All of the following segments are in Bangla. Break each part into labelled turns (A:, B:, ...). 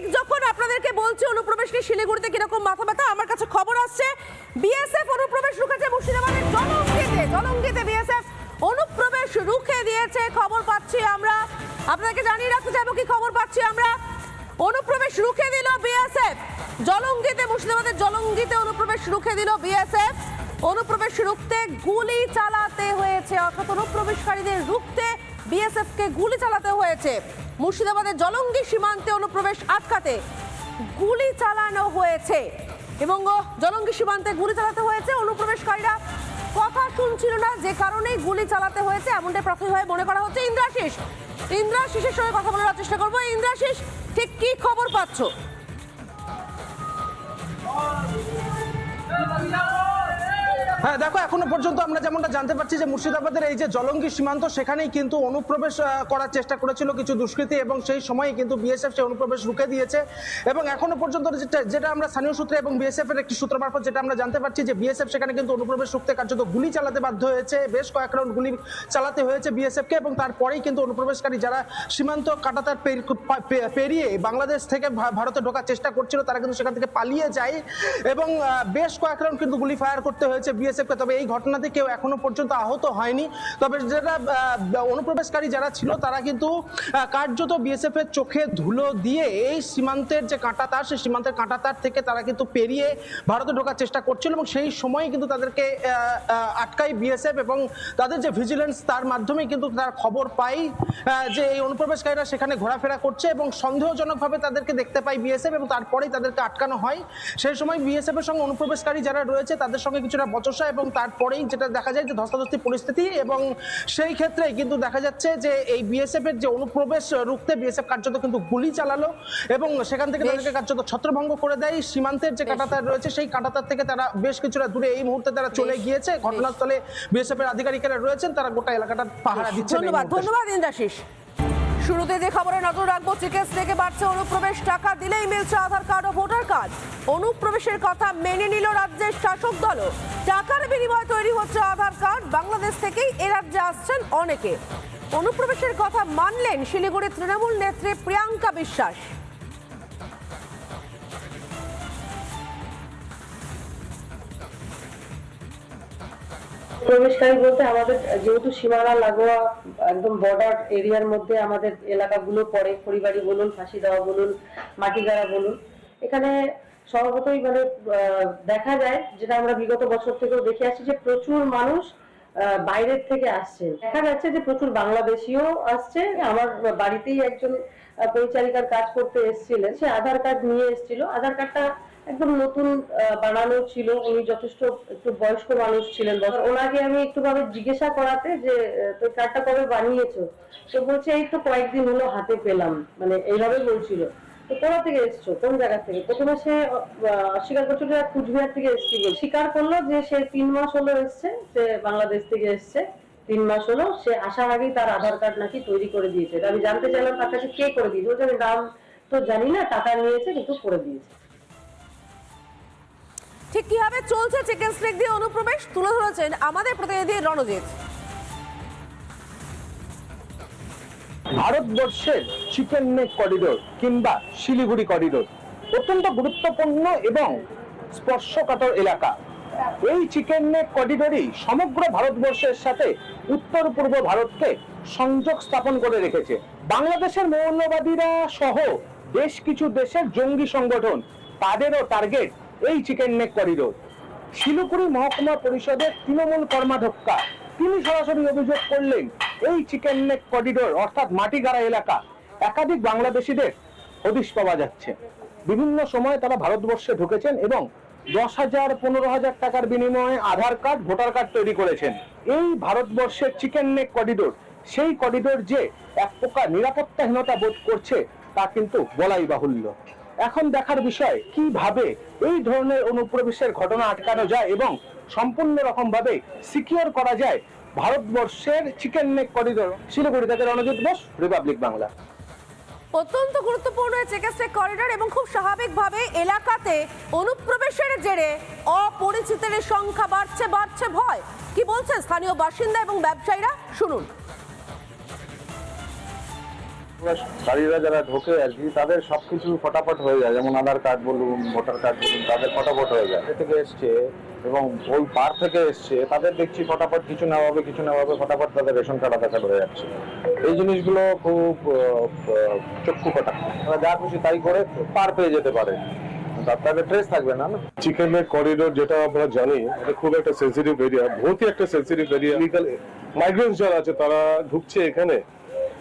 A: ঠিক যখন আপনাদেরকে বলছি অনুপ্রবেশ নিয়ে শিলিগুড়িতে কীরকম মাথা ব্যথা, আমার কাছে খবর আসছে, বিএসএফ অনুপ্রবেশ রুখেছে মুর্শিদাবাদের জলঙ্গিতে জলঙ্গিতে বিএসএফ অনুপ্রবেশ রুখে দিয়েছে, খবর পাচ্ছি আমরা। আপনাদেরকে জানিয়ে রাখতে চাইব কি খবর পাচ্ছি আমরা? অনুপ্রবেশ রুখে দিল বিএসএফ। জলঙ্গিতে, মুর্শিদাবাদের জলঙ্গিতে অনুপ্রবেশ রুখে দিল বিএসএফ। অনুপ্রবেশ রুখতে গুলি চালাতে হয়েছে, অর্থাৎ অনুপ্রবেশকারীদের রুখতে বিএসএফ কে গুলি চালাতে হয়েছে। মুর্শিদাবাদের জলঙ্গি সীমান্তে অনুপ্রবেশ আটকাতে গুলি চালানো হয়েছে। এবং জলঙ্গি সীমান্তে গুলি চালাতে হয়েছে, অনুপ্রবেশকারীরা কথা শুনছিল না, যে কারণেই গুলি চালাতে হয়েছে, এমনটাই প্রাথমিকভাবে মনে করা হচ্ছে। ইন্দ্রাশিস, ইন্দ্রাশিসের সঙ্গে কথা বলার চেষ্টা করব। ইন্দ্রাশিস, ঠিক কি খবর পাচ্ছ?
B: হ্যাঁ দেখো, এখনও পর্যন্ত আমরা যেমনটা জানতে পারছি যে মুর্শিদাবাদের এই যে জলঙ্গি সীমান্ত, সেখানেই কিন্তু অনুপ্রবেশ করার চেষ্টা করেছিল কিছু দুষ্কৃতী এবং সেই সময়ে কিন্তু বিএসএফ সেই অনুপ্রবেশ রুখে দিয়েছে। এবং এখনও পর্যন্ত যেটা আমরা স্থানীয় সূত্রে এবং বিএসএফ এর একটি সূত্র মারফত যেটা আমরা জানতে পারছি যে বিএসএফ সেখানে কিন্তু অনুপ্রবেশ রুখতে কার্যত গুলি চালাতে বাধ্য হয়েছে। বেশ কয়েক রাউন্ড গুলি চালাতে হয়েছে বিএসএফ কে এবং তারপরেই কিন্তু অনুপ্রবেশকারী যারা সীমান্ত কাটাতার পের- পেরিয়ে বাংলাদেশ থেকে ভারতে ঢোকার চেষ্টা করছিল, তারা কিন্তু সেখান থেকে পালিয়ে যায়। এবং বেশ কয়েক রাউন্ড কিন্তু গুলি ফায়ার করতে হয়েছে বিএসএফকে তবে এই ঘটনাতে কেউ এখনও পর্যন্ত আহত হয়নি। তবে যারা অনুপ্রবেশকারী যারা ছিল, তারা কিন্তু কার্যত বিএসএফ এর চোখে ধুলো দিয়ে এই সীমান্তের যে কাঁটাতার, সেই সীমান্তের কাঁটা তার থেকে তারা কিন্তু পেরিয়ে ভারতে ঢোকার চেষ্টা করছিল এবং সেই সময় কিন্তু তাদেরকে আটকায় বিএসএফ এবং তাদের যে ভিজিলেন্স তার মাধ্যমে কিন্তু তারা খবর পাই যে এই অনুপ্রবেশকারীরা সেখানে ঘোরাফেরা করছে এবং সন্দেহজনকভাবে তাদেরকে দেখতে পাই বিএসএফ এবং তারপরেই তাদেরকে আটকানো হয়। সেই সময় বিএসএফ এর সঙ্গে অনুপ্রবেশকারী যারা রয়েছে, তাদের সঙ্গে কিছুটা এবং তারপরেই যেটা দেখা যায় যে ধস্তাধস্তি পরিস্থিতি এবং সেই ক্ষেত্রে কিন্তু দেখা যাচ্ছে যে এই বিএসএফ এর যে অনুপ্রবেশ রুখতে বিএসএফ কার্যত কিন্তু গুলি চালালো এবং সেখান থেকে তাদেরকে কার্যত ছত্রভঙ্গ করে দেয়। সীমান্তের যে কাঁটাতার রয়েছে সেই কাঁটাতার থেকে তারা বেশ কিছুটা দূরে এই মুহূর্তে তারা চলে গিয়েছে। ঘটনাস্থলে বিএসএফ এর আধিকারিকেরা রয়েছেন। তারা গোটা এলাকাটা পাহারা দিচ্ছেন এই
A: ধন্যবাদ ধন্যবাদ ইন্দ্রাশিস। শুরুতে যে খবরে নজর রাখব চিকেস থেকে বাড়ছে অনুপ্রবেশ টাকা। দিলেই মিলছে আধার কার্ড ও ভোটার কার্ড। অনুপ্রবেশের কথা মেনে নিল রাজ্যের শাসক দলও। টাকার বিনিময়ে তৈরি হচ্ছে আধার কার্ড। বাংলাদেশ থেকেই এ রাজ্যে আসছেন অনেকে। অনুপ্রবেশের কথা মানলেন শিলিগুড়ির তৃণমূল নেত্রী প্রিয়াঙ্কা বিশ্বাস।
C: প্রবেশকারী বলতে আমাদের যেহেতু সীমানা লাগোয়া একদম বর্ডার এরিয়ার মধ্যে আমাদের এলাকাগুলো পড়ে খড়িবাড়ি বলুন, ফাঁসি দেওয়া বলুন মাটিগাড়া বলুন, এখানে স্বভাবতই মানে দেখা যায় যেটা আমরা বিগত বছর থেকেও দেখে আসছি যে প্রচুর মানুষ বাইরের থেকে আসছে দেখা যাচ্ছে যে প্রচুর বাংলাদেশিও আসছে। আমার বাড়িতেই একজন পরিচারিকার কাজ করতে এসেছিলেন। সে আধার কার্ড নিয়ে এসেছিল। আধার কার্ডটা একদম নতুন বানানো ছিল। উনি যথেষ্ট একটু বয়স্ক মানুষ ছিলেন। ওনাকে আমি একটু ভাবে জিজ্ঞাসা করাতে যে আহ, তো কার্ডটা কবে বানিয়েছো? তো বলছে এই তো কয়েকদিন হলো হাতে পেলাম। মানে এইভাবে বলছিল। তো কোথা থেকে এসছো? কোন জায়গা থেকে? প্রথমে সে অস্বীকার করছিল কুচবিহার থেকে এসছি বলে। স্বীকার করল যে সে তিন মাস হলো এসছে সে বাংলাদেশ থেকে এসছে। তিন মাস হলো সে আসার আগেই তার আধার কার্ড নাকি তৈরি করে দিয়েছে। আমি জানতে চাইলাম তার কাছে কে করে দিয়েছে বলছে আমি নাম তো জানি না টাকা নিয়েছে কিন্তু করে দিয়েছে।
A: ঠিক কীভাবে চলছে চিকেন স্নেক দিয়ে অনুপ্রবেশ? তুলে ধরেছেন আমাদের প্রতিনিধি রণজিৎ।
D: ভারতবর্ষের চিকেন নেক করিডোর কিংবা শিলিগুড়ি করিডোর অত্যন্ত গুরুত্বপূর্ণ এবং স্পর্শকাতর এলাকা। এই চিকেন নেক করিডোরই সমগ্র ভারতবর্ষের সাথে উত্তর পূর্ব ভারতকে সংযোগ স্থাপন করে রেখেছে। বাংলাদেশের মৌলবাদীরা সহ বেশ কিছু দেশের জঙ্গি সংগঠন তাদেরও টার্গেট এই চিকেন নেক করিডোর শিলিগুড়ি মহকুমা পরিষদের তৃণমূল কর্মাধ্যক্ষা, তিনি সরাসরি অভিযোগ করলেন, এই চিকেন নেক করিডোর অর্থাৎ মাটিগাড়া এলাকা একাধিক বাংলাদেশিদের হদিশ পাওয়া যাচ্ছে। বিভিন্ন সময়ে তারা ভারতবর্ষে ঢুকেছেন এবং দশ হাজার, পনেরো হাজার টাকার বিনিময়ে আধার কার্ড, ভোটার কার্ড তৈরি করেছেন। এই ভারতবর্ষের চিকেন নেক করিডোর সেই করিডোর যে এক প্রকার নিরাপত্তাহীনতা বোধ করছে, তা কিন্তু বলাই বাহুল্য। এখন দেখার বিষয়, কীভাবে এই ধরনের অনুপ্রবেশের ঘটনা আটকানো যায় এবং সম্পূর্ণ রকম ভাবে সিকিউর করা যায় ভারতবর্ষের চিকেন নেক করিডোর শিলিগুড়ি থেকে রণজিৎ বোস রিপাবলিক বাংলা
A: অত্যন্ত গুরুত্বপূর্ণ চিকেন স্নেক করিডোর এবং খুব স্বাভাবিকভাবে এলাকাতে অনুপ্রবেশের জেরে অপরিচিতের সংখ্যা বাড়ছে বাড়ছে ভয়। কি বলছে স্থানীয় বাসিন্দা এবং ব্যবসায়ীরা? শুনুন।
D: গাড়িরা যারা ঢোকে আর কি তাদের সবকিছু ফটাফট হয়ে যায়। যেমন আধার কার্ড বলুন ভোটার কার্ড বলুন তাদের ফটাফট হয়ে যায়। এ থেকে এসছে। এবং ওই পার থেকে এসছে তাদের দেখছি ফটাফট কিছু না হবে কিছু না হবে ফটাফট তাদের রেশন কার্ড আধার কার্ড হয়ে যাচ্ছে। এই জিনিসগুলো খুব চক্ষু কটা। তারা যা খুশি তাই করে পার পেয়ে যেতে পারে। তাদের ট্রেস থাকবে না না?
E: চিকেনের করিডোর যেটা আমরা জানি এটা খুব একটা সেন্সিটিভ এরিয়া বহুতই একটা সেন্সিটিভ এরিয়া লিগাল মাইগ্রেন্টস যারা আছে তারা ঢুকছে এখানে।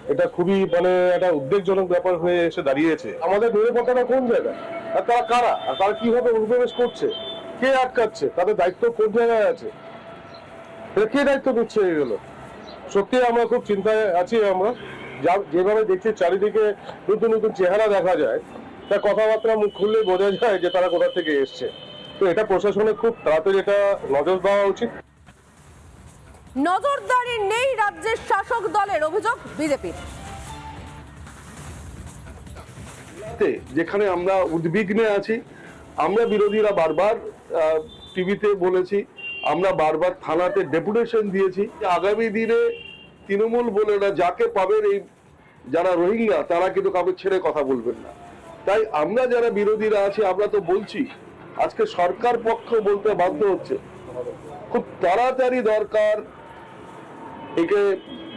E: এটা খুবই মানে একটা উদ্বেগজনক ব্যাপার হয়ে এসে দাঁড়িয়েছে। আমাদের নিরাপত্তাটা কোন জায়গায়? আর তারা কারা? আর তারা কীভাবে অনুপ্রবেশ করছে? কে আটকাচ্ছে? তাদের দায়িত্ব কোন জায়গায় আছে? কে দায়িত্ব নিচ্ছে এগুলো সত্যি আমরা খুব চিন্তায় আছি আমরা। যা- যেভাবে দেখছি চারিদিকে নতুন নতুন চেহারা দেখা যায়, তা কথাবার্তা মুখ খুললে বোঝা যায় যে তারা কোথা থেকে এসছে। তো এটা প্রশাসনের খুব তাড়াতাড়ি এটা নজর দেওয়া উচিত।
A: নজরদারি নেই রাজ্যের শাসক দলের অভিযোগ বিজেপির।
E: যেখানে আমরা উদ্বিগ্নে আছি, আমরা বিরোধীরা বারবার টিভিতে বলেছি, আমরা বারবার থানাতে ডেপুটেশন দিয়েছি আগামী দিনে তৃণমূল বলে না যাকে পাবেন এই যারা রোহিঙ্গা, তারা কিন্তু কাউকে ছেড়ে কথা বলবেন না। তাই আমরা যারা বিরোধীরা আছি, আমরা তো বলছি, আজকে সরকার পক্ষ বলতে বাধ্য হচ্ছে। খুব তাড়াতাড়ি দরকার একে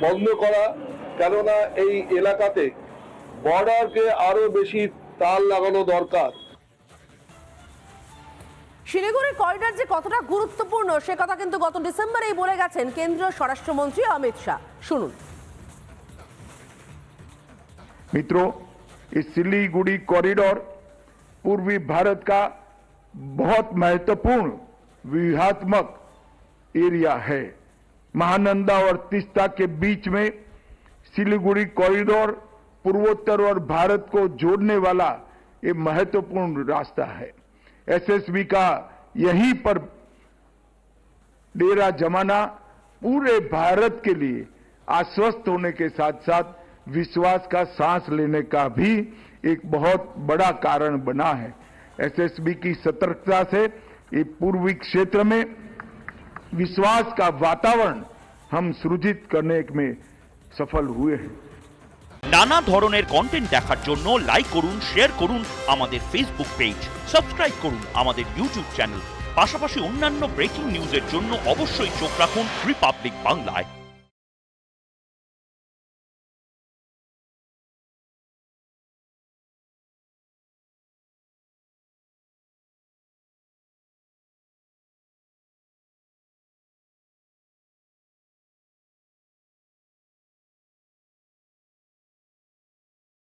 E: বন্ধ করা কেননা এই এলাকাতে বর্ডারকে আরো বেশি তার লাগানো দরকার
A: শিলিগুড়ির করিডর যে কতটা গুরুত্বপূর্ণ সে কথা কিন্তু গত ডিসেম্বরেই বলে গেছেন কেন্দ্রীয় স্বরাষ্ট্রমন্ত্রী অমিত শাহ শুনুন
F: मित्रों इस सिलीगुड़ी कॉरिडोर पूर्वी भारत का बहुत महत्वपूर्ण व्यूहात्मक एरिया है महानंदा और तिस्ता के बीच में सिलीगुड़ी कॉरिडोर, पूर्वोत्तर और भारत को जोड़ने वाला ये महत्वपूर्ण रास्ता है। एसएसबी का यहीं पर डेरा जमाना पूरे भारत के लिए आश्वस्त होने के साथ साथ विश्वास का सांस लेने का भी एक बहुत बड़ा कारण बना है। एसएसबी की सतर्कता से ये पूर्वी क्षेत्र में विश्वास का वातावरण हम सृजित करने में सफल हुए हैं
G: নানা ধরনের কন্টেন্ট দেখার জন্য লাইক করুন শেয়ার করুন আমাদের ফেসবুক পেজ সাবস্ক্রাইব করুন আমাদের ইউটিউব চ্যানেল পাশাপাশি অন্যান্য ব্রেকিং নিউজের জন্য অবশ্যই চোখ রাখুন রিপাবলিক বাংলায়